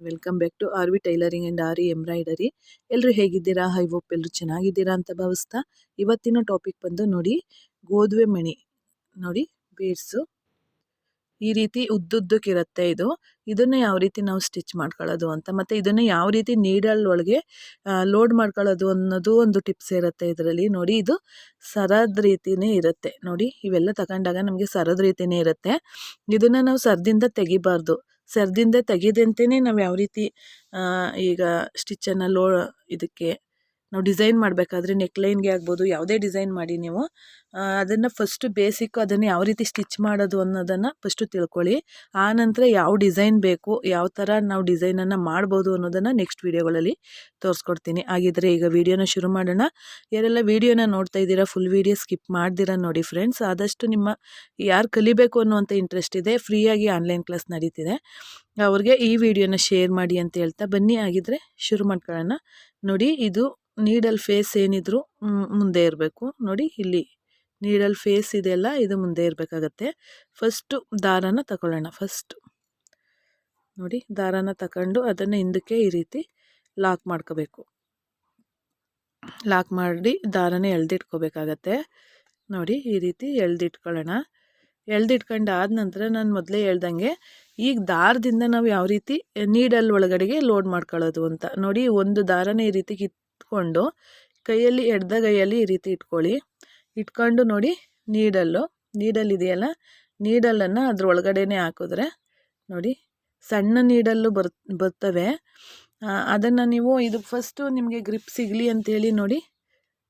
Welcome back to R V tailoring and R embroidery ಎಲ್ಲರೂ ಹೇಗಿದ್ದೀರಾ? I ಓಪ್ ಎಲ್ಲರೂ ಚೆನ್ನಾಗಿದ್ದೀರಾ ಅಂತ ಭಾವಿಸ್ತಾ ಇವತ್ತಿನ ಟಾಪಿಕ್ ಬಂದು ನೋಡಿ, ಗೋಧುವೆ ಮಣಿ, ನೋಡಿ ಬೀಡ್ಸು ಈ ರೀತಿ ಉದ್ದುದ್ದಕ್ಕಿರುತ್ತೆ ಇದು. ಇದನ್ನು ಯಾವ ರೀತಿ ನಾವು ಸ್ಟಿಚ್ ಮಾಡ್ಕೊಳ್ಳೋದು ಅಂತ. ಮತ್ತು ಇದನ್ನು ಯಾವ ರೀತಿ ನೀಡಲ್ ಒಳಗೆ ಲೋಡ್ ಮಾಡ್ಕೊಳ್ಳೋದು ಅನ್ನೋದು ಒಂದು ಟಿಪ್ಸ್ ಇರುತ್ತೆ ಇದರಲ್ಲಿ. ನೋಡಿ, ಇದು ಸರದ ರೀತಿಯೇ ಇರುತ್ತೆ. ನೋಡಿ, ಇವೆಲ್ಲ ತಗೊಂಡಾಗ ನಮಗೆ ಸರದ ರೀತಿಯೇ ಇರುತ್ತೆ. ಇದನ್ನು ನಾವು ಸರದಿಂದ ತೆಗಿಬಾರ್ದು. ಸರದಿಂದ ತೆಗೆದಂತೆಯೇ ನಾವು ಯಾವ ರೀತಿ ಈಗ ಸ್ಟಿಚ್ಚನ್ನು ಲೋ ಇದಕ್ಕೆ ನಾವು ಡಿಸೈನ್ ಮಾಡಬೇಕಾದ್ರೆ ನೆಕ್ಲೈನ್ಗೆ ಆಗ್ಬೋದು, ಯಾವುದೇ ಡಿಸೈನ್ ಮಾಡಿ ನೀವು. ಅದನ್ನು ಫಸ್ಟು ಬೇಸಿಕ್ ಅದನ್ನು ಯಾವ ರೀತಿ ಸ್ಟಿಚ್ ಮಾಡೋದು ಅನ್ನೋದನ್ನು ಫಸ್ಟು ತಿಳ್ಕೊಳ್ಳಿ. ಆನಂತರ ನಂತರ ಯಾವ ಡಿಸೈನ್ ಬೇಕು, ಯಾವ ಥರ ನಾವು ಡಿಸೈನನ್ನು ಮಾಡ್ಬೋದು ಅನ್ನೋದನ್ನು ನೆಕ್ಸ್ಟ್ ವೀಡಿಯೋಗಳಲ್ಲಿ ತೋರಿಸ್ಕೊಡ್ತೀನಿ. ಹಾಗಿದ್ರೆ ಈಗ ವೀಡಿಯೋನ ಶುರು ಮಾಡೋಣ. ಯಾರೆಲ್ಲ ವೀಡಿಯೋನ ನೋಡ್ತಾ ಇದ್ದೀರಾ ಫುಲ್ ವೀಡಿಯೋ ಸ್ಕಿಪ್ ಮಾಡ್ದಿರ ನೋಡಿ ಫ್ರೆಂಡ್ಸ್ ಆದಷ್ಟು ನಿಮ್ಮ ಯಾರು ಕಲಿಬೇಕು ಅನ್ನುವಂಥ ಇಂಟ್ರೆಸ್ಟ್ ಇದೆ ಫ್ರೀಯಾಗಿ ಆನ್ಲೈನ್ ಕ್ಲಾಸ್ ನಡೀತಿದೆ. ಅವ್ರಿಗೆ ಈ ವಿಡಿಯೋನ ಶೇರ್ ಮಾಡಿ ಅಂತ ಹೇಳ್ತಾ ಬನ್ನಿ. ಆಗಿದ್ರೆ ಶುರು ಮಾಡ್ಕೊಳ್ಳೋಣ. ನೋಡಿ, ಇದು ನೀಡಲ್ ಫೇಸ್ ಏನಿದ್ರು ಮುಂದೆ ಇರಬೇಕು. ನೋಡಿ, ಇಲ್ಲಿ ನೀಡಲ್ ಫೇಸ್ ಇದೆಲ್ಲ, ಇದು ಮುಂದೆ ಇರಬೇಕಾಗತ್ತೆ. ಫಸ್ಟು ದಾರನ ತಗೊಳ್ಳೋಣ ಫಸ್ಟ್ ನೋಡಿ, ದಾರನ ತಗೊಂಡು ಅದನ್ನು ಹಿಂದಕ್ಕೆ ಈ ರೀತಿ ಲಾಕ್ ಮಾಡ್ಕೋಬೇಕು. ಲಾಕ್ ಮಾಡಿ ದಾರನ ಎಳ್ದಿಟ್ಕೋಬೇಕಾಗತ್ತೆ. ನೋಡಿ, ಈ ರೀತಿ ಎಳ್ದಿಟ್ಕೊಳ್ಳೋಣ. ಎಳ್ದಿಟ್ಕೊಂಡು ಆದ ನಂತರ ನಾನು ಮೊದಲೇ ಹೇಳ್ದಂಗೆ, ಈಗ ದಾರದಿಂದ ನಾವು ಯಾವ ರೀತಿ ನೀಡಲ್ ಒಳಗಡೆಗೆ ಲೋಡ್ ಮಾಡ್ಕೊಳ್ಳೋದು ಅಂತ. ನೋಡಿ, ಒಂದು ದಾರನೇ ಈ ರೀತಿ ಕಿತ್ಕೊಂಡು ಕೈಯಲ್ಲಿ, ಎಡ್ದ ಕೈಯಲ್ಲಿ ಈ ರೀತಿ ಇಟ್ಕೊಳ್ಳಿ. ಇಟ್ಕೊಂಡು ನೋಡಿ, ನೀಡಲ್ಲು. ನೀಡಲ್ ಇದೆಯಲ್ಲ? ನೀಡಲನ್ನು ಒಳಗಡೆನೆ ಹಾಕಿದ್ರೆ ನೋಡಿ, ಸಣ್ಣ ನೀಡಲ್ಲು ಬರ್, ಬರ್ತವೆ. ಅದನ್ನು ನೀವು ಇದು ಫಸ್ಟು ನಿಮಗೆ ಗ್ರಿಪ್ ಸಿಗಲಿ ಅಂತೇಳಿ ನೋಡಿ.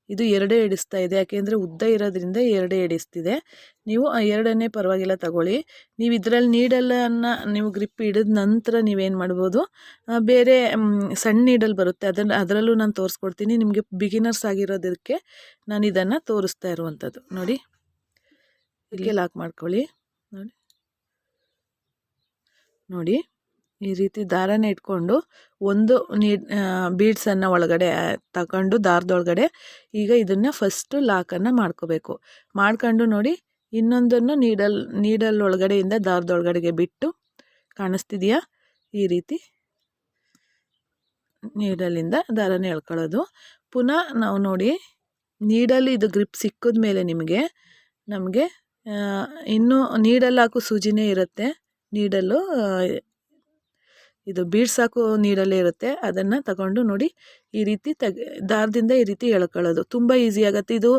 ಇದು ಎರಡೇ ಹಿಡಿಸ್ತಾ ಇದೆ. ಯಾಕೆಂದರೆ ಉದ್ದ ಇರೋದ್ರಿಂದ ಎರಡೇ ಹಿಡಿಸ್ತಿದೆ ನೀವು ಎರಡನ್ನೇ ಪರವಾಗಿಲ್ಲ ತಗೊಳ್ಳಿ. ನೀವು ಇದರಲ್ಲಿ ನೀಡಲನ್ನು ನೀವು ಗ್ರಿಪ್ ಹಿಡಿದ ನಂತರ ನೀವೇನು ಮಾಡ್ಬೋದು? ಬೇರೆ ಸಣ್ಣ ನೀಡಲ್ ಬರುತ್ತೆ. ಅದನ್ನು ಅದರಲ್ಲೂ ನಾನು ತೋರಿಸ್ಕೊಡ್ತೀನಿ. ನಿಮಗೆ ಬಿಗಿನರ್ಸ್ ಆಗಿರೋದಕ್ಕೆ ನಾನು ಇದನ್ನು ತೋರಿಸ್ತಾ ಇರುವಂಥದ್ದು ನೋಡಿ. ಇಲ್ಲಿಗೆ ಲಾಕ್ ಮಾಡ್ಕೊಳ್ಳಿ. ನೋಡಿ. ನೋಡಿ. ಈ ರೀತಿ ದಾರನ ಇಟ್ಕೊಂಡು ಒಂದು ನೀ ಬೀಡ್ಸನ್ನು ಒಳಗಡೆ ತಗೊಂಡು ದಾರದೊಳಗಡೆ ಈಗ ಇದನ್ನು ಫಸ್ಟು ಲಾಕನ್ನು ಮಾಡ್ಕೋಬೇಕು. ಮಾಡ್ಕೊಂಡು ನೋಡಿ ಇನ್ನೊಂದನ್ನು ನೀಡಲ್ ನೀಡಲ್ ಒಳಗಡೆಯಿಂದ ದಾರದೊಳಗಡೆಗೆ ಬಿಟ್ಟು ಕಾಣಿಸ್ತಿದೆಯಾ? ಈ ರೀತಿ ನೀಡಲಿಂದ ದಾರನ ಹೇಳ್ಕೊಳ್ಳೋದು ಪುನಃ ನಾವು ನೋಡಿ ನೀಡಲ್ ಇದು ಗ್ರಿಪ್ ಸಿಕ್ಕಿದ ಮೇಲೆ ನಿಮಗೆ, ನಮಗೆ ಇನ್ನೂ ನೀಡಲ್ ಹಾಕೋ ಸೂಜಿನೇ ಇರುತ್ತೆ. ನೀಡಲು ಇದು ಬೀಡ್ಸ್ ಹಾಕೋ ನೀಡಲ್ಲೇ ಇರುತ್ತೆ. ಅದನ್ನು ತಗೊಂಡು ನೋಡಿ ಈ ರೀತಿ ತೆಗೆ, ದಾರದಿಂದ ಈ ರೀತಿ ಎಳ್ಕೊಳ್ಳೋದು. ತುಂಬ ಈಸಿ ಆಗುತ್ತೆ. ಇದು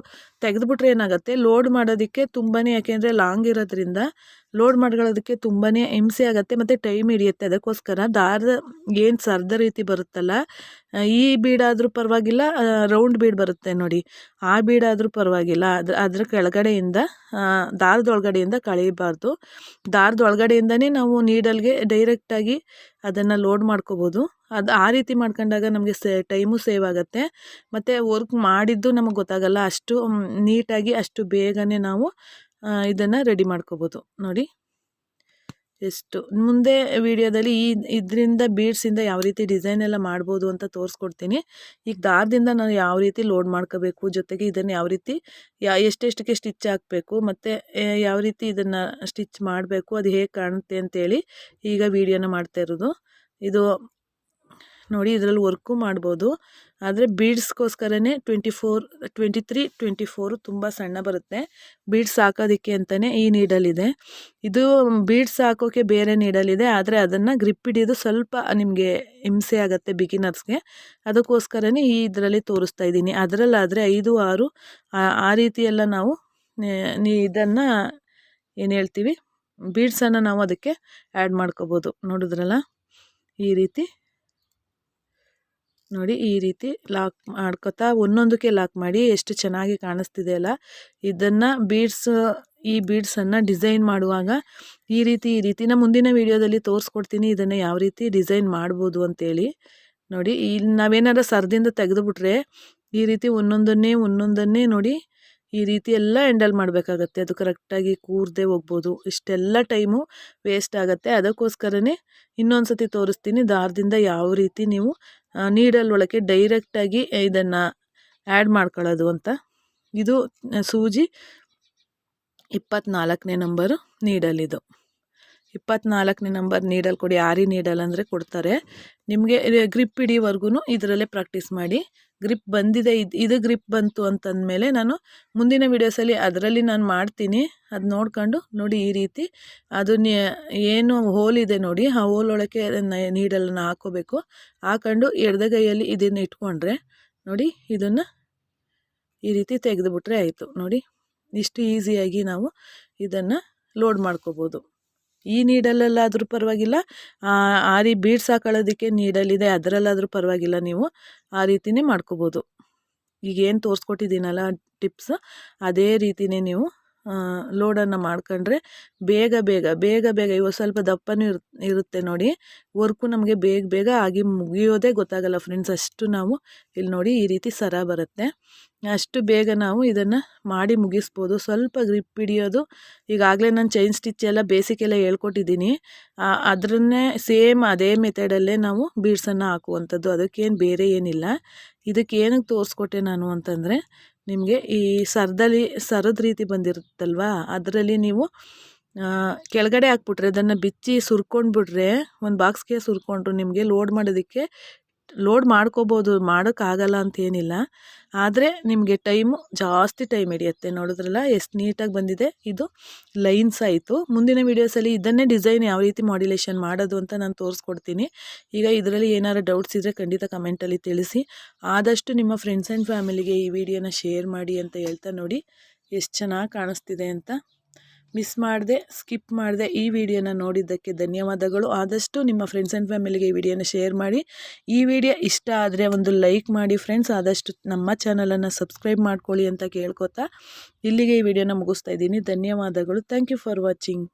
ತೆಗೆದುಬಿಟ್ರೆ ಏನಾಗುತ್ತೆ? ಲೋಡ್ ಮಾಡೋದಕ್ಕೆ ತುಂಬಾ ಯಾಕೆಂದರೆ ಲಾಂಗ್ ಇರೋದ್ರಿಂದ ಲೋಡ್ ಮಾಡ್ಕೊಳ್ಳೋದಕ್ಕೆ ತುಂಬಾ ಹಿಂಸೆ ಆಗುತ್ತೆ ಮತ್ತು ಟೈಮ್ ಹಿಡಿಯುತ್ತೆ. ಅದಕ್ಕೋಸ್ಕರ ದಾರದ ಏನು ಸರ್ದ ರೀತಿ ಬರುತ್ತಲ್ಲ ಈ ಬೀಡಾದರೂ ಪರವಾಗಿಲ್ಲ ರೌಂಡ್ ಬೀಡ್ ಬರುತ್ತೆ ನೋಡಿ. ಆ ಬೀಡಾದರೂ ಪರವಾಗಿಲ್ಲ. ಅದ್ರ ಅದ್ರ ಕೆಳಗಡೆಯಿಂದ ದಾರದ ಒಳಗಡೆಯಿಂದ ಕಳೀಬಾರ್ದು ದಾರದ ಒಳಗಡೆಯಿಂದನೇ ನಾವು ನೀಡಲ್ಗೆ ಡೈರೆಕ್ಟಾಗಿ ಅದನ್ನು ಲೋಡ್ ಮಾಡ್ಕೋಬೋದು. ಅದು ಆ ರೀತಿ ಮಾಡ್ಕೊಂಡಾಗ ನಮಗೆ ಸೇ, ಟೈಮು ಸೇವ್ ಆಗುತ್ತೆ. ಮತ್ತು ವರ್ಕ್ ಮಾಡಿದ್ದು ನಮಗೆ ಗೊತ್ತಾಗಲ್ಲ, ಅಷ್ಟು ನೀಟಾಗಿ ಅಷ್ಟು ಬೇಗನೆ ನಾವು ಇದನ್ನು ರೆಡಿ ಮಾಡ್ಕೋಬೋದು. ನೋಡಿ. ಎಷ್ಟು, ಮುಂದೆ ವಿಡಿಯೋದಲ್ಲಿ ಈ, ಇದರಿಂದ ಬೀಡ್ಸಿಂದ ಯಾವ ರೀತಿ ಡಿಸೈನ್ ಎಲ್ಲ ಮಾಡ್ಬೋದು ಅಂತ ತೋರಿಸ್ಕೊಡ್ತೀನಿ. ಈಗ ದಾರದಿಂದ ನಾನು ಯಾವ ರೀತಿ ಲೋಡ್ ಮಾಡ್ಕೋಬೇಕು, ಜೊತೆಗೆ ಇದನ್ನು ಯಾವ ರೀತಿ, ಯಾ, ಎಷ್ಟೆಷ್ಟಕ್ಕೆ ಸ್ಟಿಚ್ ಹಾಕಬೇಕು, ಮತ್ತು ಯಾವ ರೀತಿ ಇದನ್ನು ಸ್ಟಿಚ್ ಮಾಡಬೇಕು, ಅದು ಹೇಗೆ ಕಾಣುತ್ತೆ ಅಂತೇಳಿ ಈಗ ವಿಡಿಯೋನ ಮಾಡ್ತಾ ಇರೋದು. ಇದು ನೋಡಿ ಇದರಲ್ಲಿ ವರ್ಕು ಮಾಡ್ಬೋದು. ಆದರೆ ಬೀಡ್ಸ್ಗೋಸ್ಕರನೇ twenty four, twenty three, twenty four ತುಂಬ ಸಣ್ಣ ಬರುತ್ತೆ. ಬೀಡ್ಸ್ ಹಾಕೋದಕ್ಕೆ ಅಂತಲೇ ಈ ನೀಡಲಿದೆ. ಇದು ಬೀಡ್ಸ್ ಹಾಕೋಕ್ಕೆ ಬೇರೆ ನೀಡಲಿದೆ, ಆದರೆ ಅದನ್ನು ಗ್ರಿಪ್ ಹಿಡಿಯೋದು ಸ್ವಲ್ಪ ನಿಮಗೆ ಹಿಂಸೆ ಆಗುತ್ತೆ ಬಿಗಿನರ್ಸ್ಗೆ. ಅದಕ್ಕೋಸ್ಕರನೇ ಈ ಇದರಲ್ಲಿ ತೋರಿಸ್ತಾ ಇದ್ದೀನಿ. ಅದರಲ್ಲಾದರೆ ಐದು, ಆರು, ಆ ರೀತಿಯೆಲ್ಲ ನಾವು ಇದನ್ನು ಏನು ಹೇಳ್ತೀವಿ? ಬೀಡ್ಸನ್ನು ನಾವು ಅದಕ್ಕೆ ಆ್ಯಡ್ ಮಾಡ್ಕೋಬೋದು. ನೋಡಿದ್ರಲ್ಲ? ಈ ರೀತಿ. ನೋಡಿ ಈ ರೀತಿ ಲಾಕ್ ಮಾಡ್ಕೊತಾ ಒಂದೊಂದಕ್ಕೆ ಲಾಕ್ ಮಾಡಿ ಎಷ್ಟು ಚೆನ್ನಾಗಿ ಕಾಣಿಸ್ತಿದೆ ಅಲ್ಲ. ಇದನ್ನು ಬೀಡ್ಸ್, ಈ ಬೀಡ್ಸನ್ನು ಡಿಸೈನ್ ಮಾಡುವಾಗ ಈ ರೀತಿ ಈ ರೀತಿ. ನಾನು ಮುಂದಿನ ವೀಡಿಯೋದಲ್ಲಿ ತೋರಿಸ್ಕೊಡ್ತೀನಿ ಇದನ್ನು ಯಾವ ರೀತಿ ಡಿಸೈನ್ ಮಾಡ್ಬೋದು ಅಂತೇಳಿ. ನೋಡಿ ಇಲ್ಲಿ ನಾವೇನಾದ್ರು ಸರ್ದಿಂದ ತೆಗೆದುಬಿಟ್ರೆ ಈ ರೀತಿ ಒಂದೊಂದನ್ನೇ ಒಂದೊಂದನ್ನೇ ನೋಡಿ ಈ ರೀತಿ ಎಲ್ಲ ಹ್ಯಾಂಡಲ್ ಮಾಡಬೇಕಾಗತ್ತೆ. ಅದು ಕರೆಕ್ಟಾಗಿ ಕೂರದೆ ಹೋಗ್ಬೋದು. ಇಷ್ಟೆಲ್ಲ ಟೈಮು ವೇಸ್ಟ್ ಆಗುತ್ತೆ. ಅದಕ್ಕೋಸ್ಕರನೇ ಇನ್ನೊಂದು ಸತಿ ತೋರಿಸ್ತೀನಿ ದಾರದಿಂದ ಯಾವ ರೀತಿ ನೀವು ನೀಡಲ್ ಒಳಗೆ ಡೈರೆಕ್ಟಾಗಿ ಇದನ್ನು ಆ್ಯಡ್ ಮಾಡ್ಕೊಳ್ಳೋದು ಅಂತ. ಇದು ಸೂಜಿ ಇಪ್ಪತ್ತ್ನಾಲ್ಕನೇ ನಂಬರು ನೀಡಲಿದು ಇಪ್ಪತ್ನಾಲ್ಕನೇ ನಂಬರ್ ನೀಡಲ್ ಕೊಡಿ, ಆರಿ ನೀಡಲ್ ಅಂದರೆ ಕೊಡ್ತಾರೆ. ನಿಮಗೆ ಗ್ರಿಪ್ ಹಿಡಿಯೋವರೆಗೂ ಇದರಲ್ಲೇ ಪ್ರಾಕ್ಟೀಸ್ ಮಾಡಿ. ಗ್ರಿಪ್ ಬಂದಿದೆ, ಇದು ಇದು ಗ್ರಿಪ್ ಬಂತು ಅಂತಂದಮೇಲೆ ನಾನು ಮುಂದಿನ ವೀಡಿಯೋಸಲ್ಲಿ ಅದರಲ್ಲಿ ನಾನು ಮಾಡ್ತೀನಿ. ಅದು ನೋಡ್ಕೊಂಡು ನೋಡಿ ಈ ರೀತಿ. ಅದು ಏನು ಹೋಲ್ ಇದೆ ನೋಡಿ, ಆ ಹೋಲ್ ಒಳಗೆ ನೀಡಲನ್ನು ಹಾಕೋಬೇಕು. ಹಾಕೊಂಡು ಎಡಗೈಯಲ್ಲಿ ಇದನ್ನು ಇಟ್ಕೊಂಡ್ರೆ ನೋಡಿ ಇದನ್ನು ಈ ರೀತಿ ತೆಗೆದುಬಿಟ್ರೆ ಆಯಿತು. ನೋಡಿ ಇಷ್ಟು ಈಸಿಯಾಗಿ ನಾವು ಇದನ್ನು ಲೋಡ್ ಮಾಡ್ಕೋಬೋದು. ಈ ನೀಡಲಲ್ಲಾದರೂ ಪರವಾಗಿಲ್ಲ. ಆರಿ ಬೀಡ್ಸ್ ಹಾಕೊಳ್ಳೋದಕ್ಕೆ ನೀಡಲಿದೆ, ಅದರಲ್ಲಾದರೂ ಪರವಾಗಿಲ್ಲ. ನೀವು ಆ ರೀತಿಯೇ ಮಾಡ್ಕೋಬೋದು. ಈಗೇನು ತೋರಿಸ್ಕೊಟ್ಟಿದ್ದೀನಲ್ಲ ಟಿಪ್ಸ್, ಅದೇ ರೀತಿಯೇ ನೀವು ಲೋಡನ್ನು ಮಾಡ್ಕೊಂಡ್ರೆ ಬೇಗ ಬೇಗ ಬೇಗ ಬೇಗ, ಇವಾಗ ಸ್ವಲ್ಪ ದಪ್ಪನೂ ಇರು, ಇರುತ್ತೆ ನೋಡಿ, ವರ್ಕು ನಮಗೆ ಬೇಗ ಬೇಗ ಆಗಿ ಮುಗಿಯೋದೇ ಗೊತ್ತಾಗಲ್ಲ ಫ್ರೆಂಡ್ಸ್, ಅಷ್ಟು ನಾವು ಇಲ್ಲಿ ನೋಡಿ ಈ ರೀತಿ ಸರ ಬರುತ್ತೆ. ಅಷ್ಟು ಬೇಗ ನಾವು ಇದನ್ನು ಮಾಡಿ ಮುಗಿಸ್ಬೋದು. ಸ್ವಲ್ಪ ಗ್ರಿಪ್ ಹಿಡಿಯೋದು, ಈಗಾಗಲೇ ನಾನು ಚೈನ್ ಸ್ಟಿಚ್ ಎಲ್ಲ ಬೇಸಿಕ್ ಎಲ್ಲ ಹೇಳ್ಕೊಟ್ಟಿದ್ದೀನಿ. ಅದರನ್ನೇ ಸೇಮ್ ಅದೇ ಮೆಥಡಲ್ಲೇ ನಾವು ಬೀಡ್ಸನ್ನು ಹಾಕುವಂಥದ್ದು, ಅದಕ್ಕೇನು ಬೇರೆ ಏನಿಲ್ಲ. ಇದಕ್ಕೆ ಏನಕ್ಕೆ ತೋರಿಸ್ಕೊಟ್ಟೆ ನಾನು ಅಂತಂದರೆ ನಿಮಗೆ ಈ ಸರದಲ್ಲಿ, ಸರದ ರೀತಿ ಬಂದಿರುತ್ತಲ್ವ? ಅದರಲ್ಲಿ ನೀವು ಕೆಳಗಡೆ ಹಾಕ್ಬಿಟ್ರೆ, ಅದನ್ನು ಬಿಚ್ಚಿ ಸುರ್ಕೊಂಡ್ಬಿಟ್ರೆ, ಒಂದು ಬಾಕ್ಸ್ಗೆ ಸುರ್ಕೊಂಡ್ರು ನಿಮಗೆ ಲೋಡ್ ಮಾಡೋದಕ್ಕೆ ಲೋಡ್ ಮಾಡ್ಕೋಬೋದು, ಮಾಡೋಕ್ಕಾಗಲ್ಲ ಅಂತ ಏನಿಲ್ಲ ಆದರೆ ನಿಮಗೆ ಟೈಮು ಜಾಸ್ತಿ ಟೈಮ್ ಹಿಡಿಯುತ್ತೆ. ನೋಡಿದ್ರಲ್ಲ, ಎಷ್ಟು ನೀಟಾಗಿ ಬಂದಿದೆ. ಇದು ಲೈನ್ಸ್ ಆಯಿತು. ಮುಂದಿನ ವೀಡಿಯೋಸಲ್ಲಿ ಇದನ್ನೇ ಡಿಸೈನ್ ಯಾವ ರೀತಿ ಮಾಡ್ಯುಲೇಷನ್ ಮಾಡೋದು ಅಂತ ನಾನು ತೋರಿಸ್ಕೊಡ್ತೀನಿ. ಈಗ ಇದರಲ್ಲಿ ಏನಾರು ಡೌಟ್ಸ್ ಇದ್ದರೆ ಖಂಡಿತ ಕಮೆಂಟಲ್ಲಿ ತಿಳಿಸಿ. ಆದಷ್ಟು ನಿಮ್ಮ ಫ್ರೆಂಡ್ಸ್ ಆ್ಯಂಡ್ ಫ್ಯಾಮಿಲಿಗೆ ಈ ವಿಡಿಯೋನ ಶೇರ್ ಮಾಡಿ ಅಂತ ಹೇಳ್ತಾ ನೋಡಿ. ಎಷ್ಟು ಚೆನ್ನಾಗಿ ಕಾಣಿಸ್ತಿದೆ ಅಂತ. ಮಿಸ್ ಮಾಡಿದೆ ಸ್ಕಿಪ್ ಮಾಡಿದೆ ಈ ವಿಡಿಯೋನ ನೋಡಿದ್ದಕ್ಕೆ ಧನ್ಯವಾದಗಳು. ಆದಷ್ಟು ನಿಮ್ಮ ಫ್ರೆಂಡ್ಸ್ ಆ್ಯಂಡ್ ಫ್ಯಾಮಿಲಿಗೆ ಈ ವಿಡಿಯೋನ ಶೇರ್ ಮಾಡಿ. ಈ ವಿಡಿಯೋ ಇಷ್ಟ ಆದರೆ ಒಂದು ಲೈಕ್ ಮಾಡಿ ಫ್ರೆಂಡ್ಸ್ ಆದಷ್ಟು ನಮ್ಮ ಚಾನಲನ್ನು ಸಬ್ಸ್ಕ್ರೈಬ್ ಮಾಡ್ಕೊಳ್ಳಿ ಅಂತ ಕೇಳ್ಕೊತಾ ಇಲ್ಲಿಗೆ ಈ ವಿಡಿಯೋನ ಮುಗಿಸ್ತಾ ಇದ್ದೀನಿ. ಧನ್ಯವಾದಗಳು. Thank you for watching